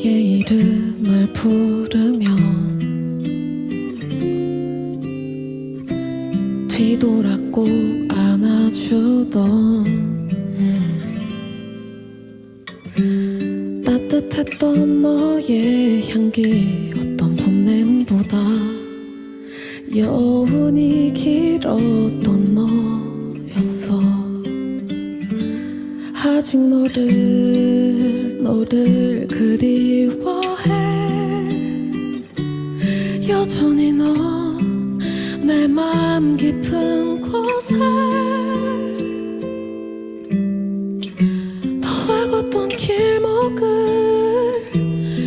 너의 이름을 부르면 뒤돌아 꼭 안아주던 음. 따뜻했던 너의 향기 어떤 봄냄보다 여운이 길었던 너였어 아직 너를 너를 그리워해. 여전히 넌 내 마음 깊은 곳에. 너와 걷던 길목을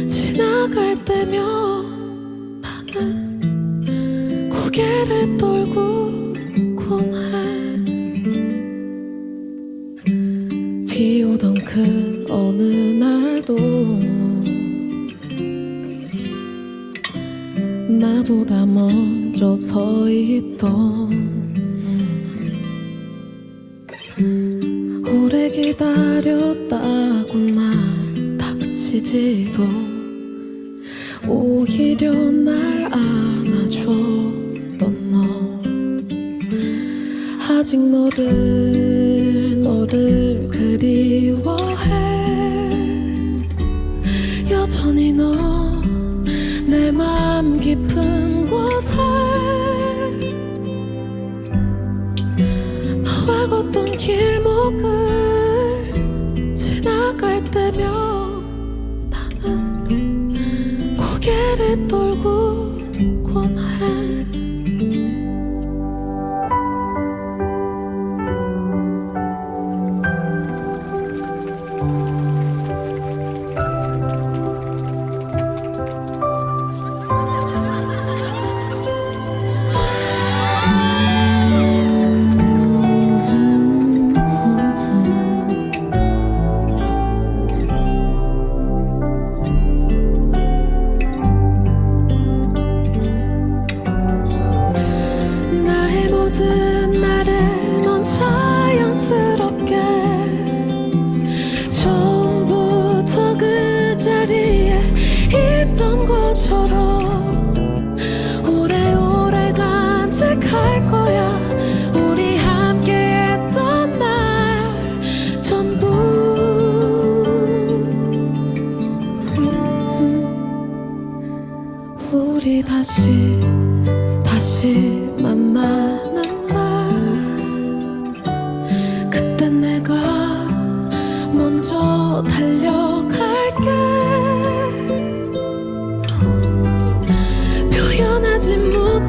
지나갈 때면 나는 고개를 떨고 날도 나보다 먼저 서 있던 오래 기다렸다고 날 닥치지도 오히려 날 안아줬던 너. 아직 너를 너를 그리워해 여전히 넌내 마음 깊은 곳에. 너와 걷던 길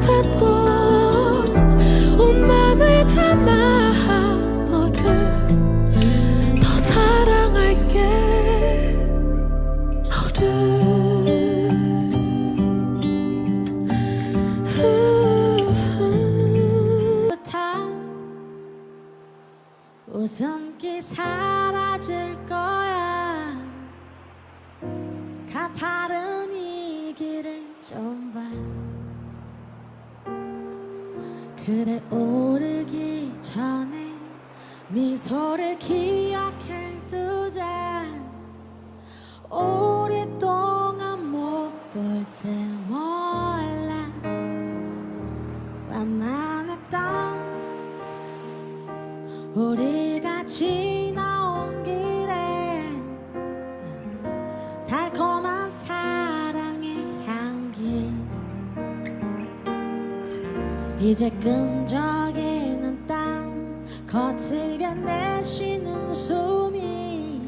못 그래 오르기 전에 미소를 기억해 두자. 오랫동안 못 볼지 몰라. 만만했던 우리가 지 이제 끈적이는 땅 거칠게 내쉬는 숨이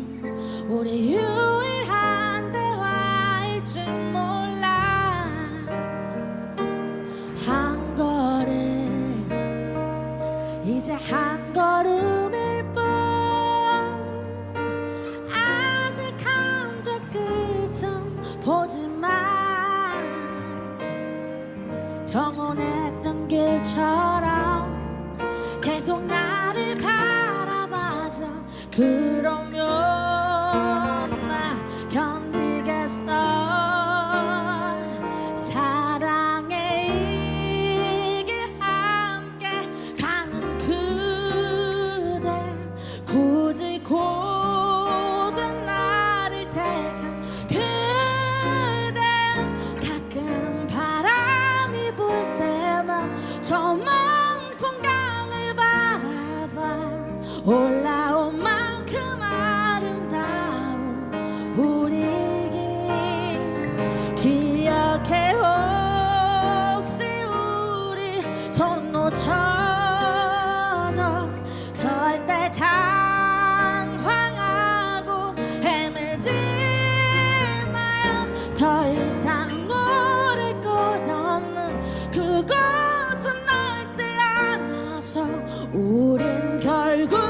우리 유일한 대화일지 몰라 길처럼 계속 나를 바라봐줘. 그 올라온 만큼 아름다운 우리길 기억해. 혹시 우리 손 놓쳐도 절대 당황하고 헤매지 마요. 더 이상 모를 곳 없는 그곳은 넓지 않아서 우린 결국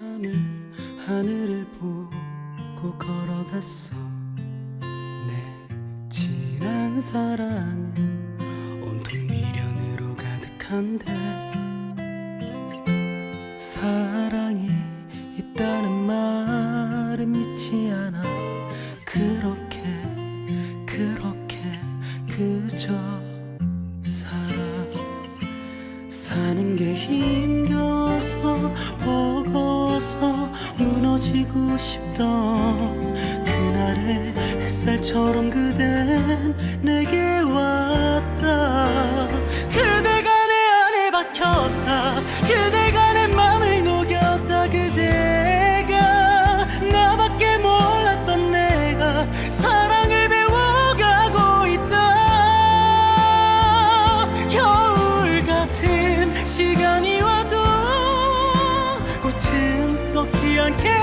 밤을 하늘을 보고 걸어갔어 내 진한 사랑은 온통 미련으로 가득한데 사랑이 있다는 말은 믿지 않아 그렇게 그렇게 그저 살아 사는 게 힘. 싶던 그날의 햇살처럼 그댄 내게 왔다. 그대가 내 안에 박혔다. 그대가 내 맘을 녹였다. 그대가 나밖에 몰랐던 내가 사랑을 배워가고 있다. 겨울 같은 시간이 와도 꽃은 꺾지 않게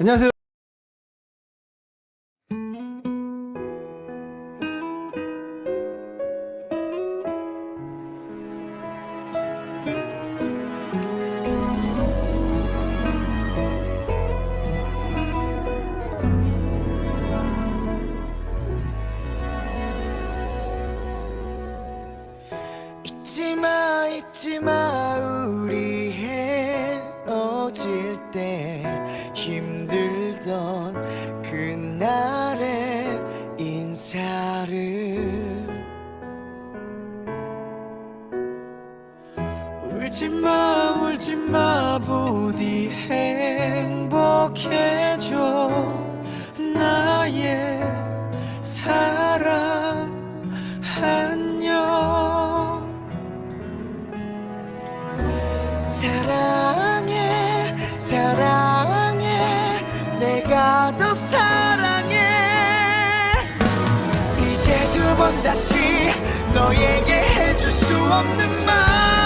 안녕하세요. 잊지마 잊지마 우리 헤어질 때 힘들던 그날의 인사를 울지마 울지마 부디 행복해져 나의 사랑 안녕 사랑해 사랑 너에게 해줄 수 없는 말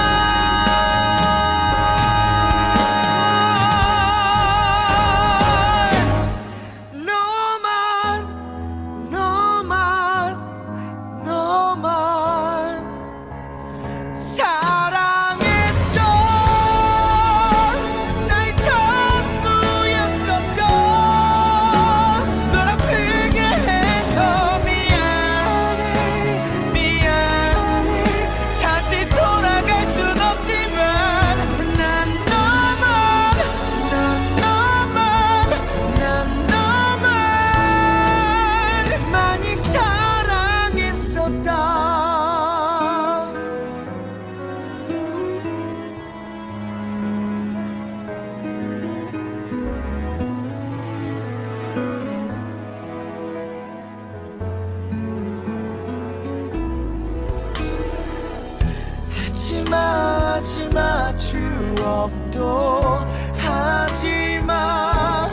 추억도 하지마.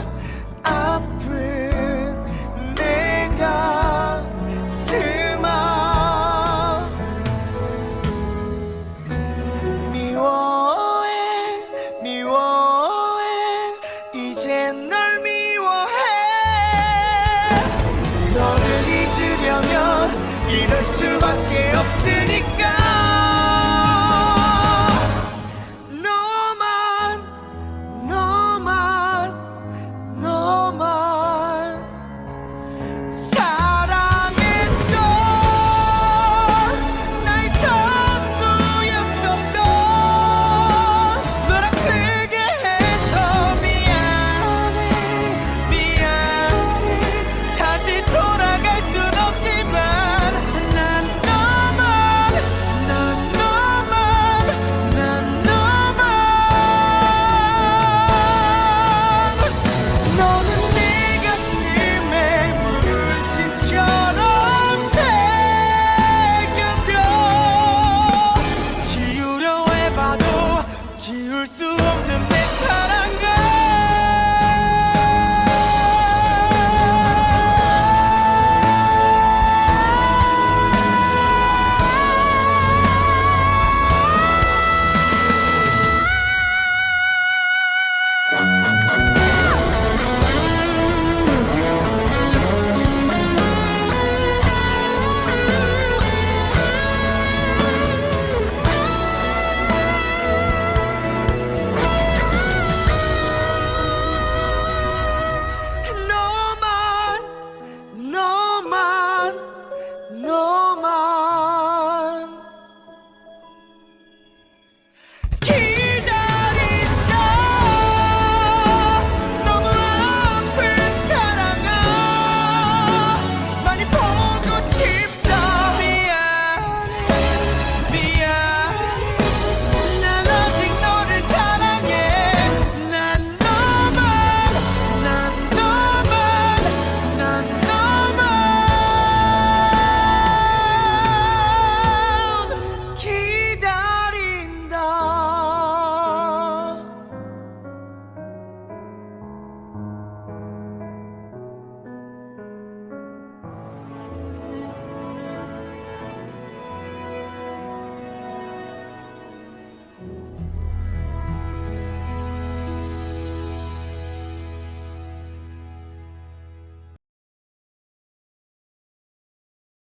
아픈 내가 스마. 미워해 미워해. 이제 널 미워해. 너를 잊으려면 이럴 수밖에